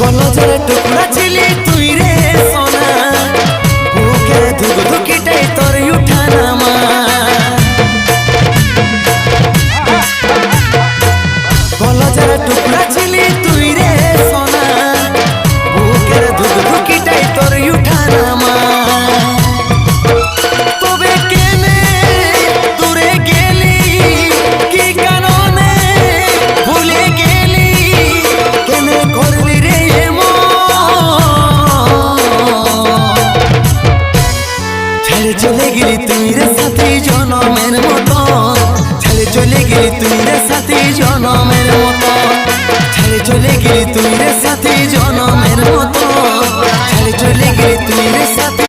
কলজের টুকরা ছিলি তুই রে। চলে গেলি তুই রে সাথী জনমের মতো। ছেড়ে চলে গেলি তুই রে সাথী জনমের মতো। ছেড়ে চলে গেলি তুই রে সাথী জনমের মতো। ছেড়ে চলে গেলি তুই রে সাথী